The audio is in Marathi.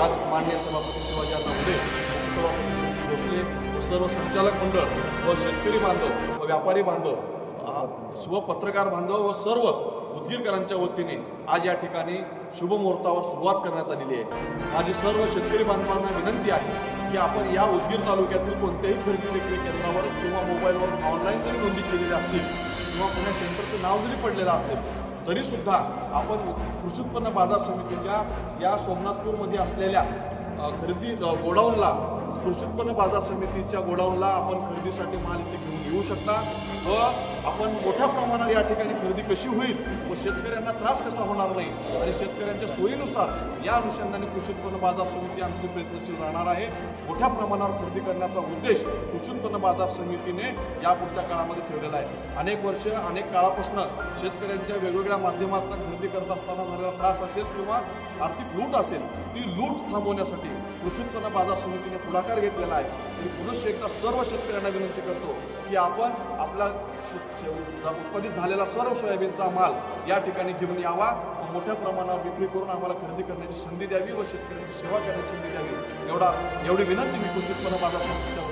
आज मान्य सभापती शिवाजी अण्णा उपसभापती भोसले व सर्व संचालक मंडळ व शेतकरी बांधव व व्यापारी बांधव व पत्रकार बांधव व सर्व उदगीरकरांच्या वतीने आज या ठिकाणी शुभ मुहूर्तावर सुरुवात करण्यात आलेली आहे. माझी सर्व शेतकरी बांधवांना विनंती आहे की आपण या उदगीर तालुक्यातील कोणत्याही खरेदी विक्री केंद्रावर किंवा मोबाईलवर ऑनलाईन जरी नोंदी केलेली असतील किंवा पुण्या सेंटरचं नाव जरी पडलेलं असेल तरीसुद्धा आपण कृषी उत्पन्न बाजार समितीच्या या सोमनाथपूरमध्ये असलेल्या खरेदी गोडाऊनला कृषी उत्पन्न बाजार समितीच्या गोडाऊनला आपण खरेदीसाठी माल इथे घेऊन येऊ शकता. व आपण मोठ्या प्रमाणात या ठिकाणी खरेदी कशी होईल व शेतकऱ्यांना त्रास कसा होणार नाही आणि शेतकऱ्यांच्या सोयीनुसार या अनुषंगाने कृषी उत्पन्न बाजार समिती आमची प्रयत्नशील राहणार आहे. मोठ्या प्रमाणावर खरेदी करण्याचा उद्देश कृषी उत्पन्न बाजार समितीने या पुढच्या काळामध्ये ठेवलेला आहे. अनेक वर्ष अनेक काळापासून शेतकऱ्यांच्या वेगवेगळ्या माध्यमातून खरेदी करत असताना झालेला त्रास असेल किंवा आर्थिक लूट असेल ती लूट थांबवण्यासाठी कृषी उत्पन्न बाजार समितीने पुढाकार घेतलेला आहे. तरी पुरुष एकदा सर्व शेतकऱ्यांना विनंती करतो की आपण आपला उत्पादित झालेला सर्व सोयाबीनचा माल या ठिकाणी घेऊन यावा. मोठ्या प्रमाणावर विक्री करून आम्हाला खरेदी करण्याची संधी द्यावी व शेतकऱ्यांची सेवा करण्याची संधी द्यावी. एवढा एवढी विनंती मी कृषी उत्पन्न बाजार समितीच्या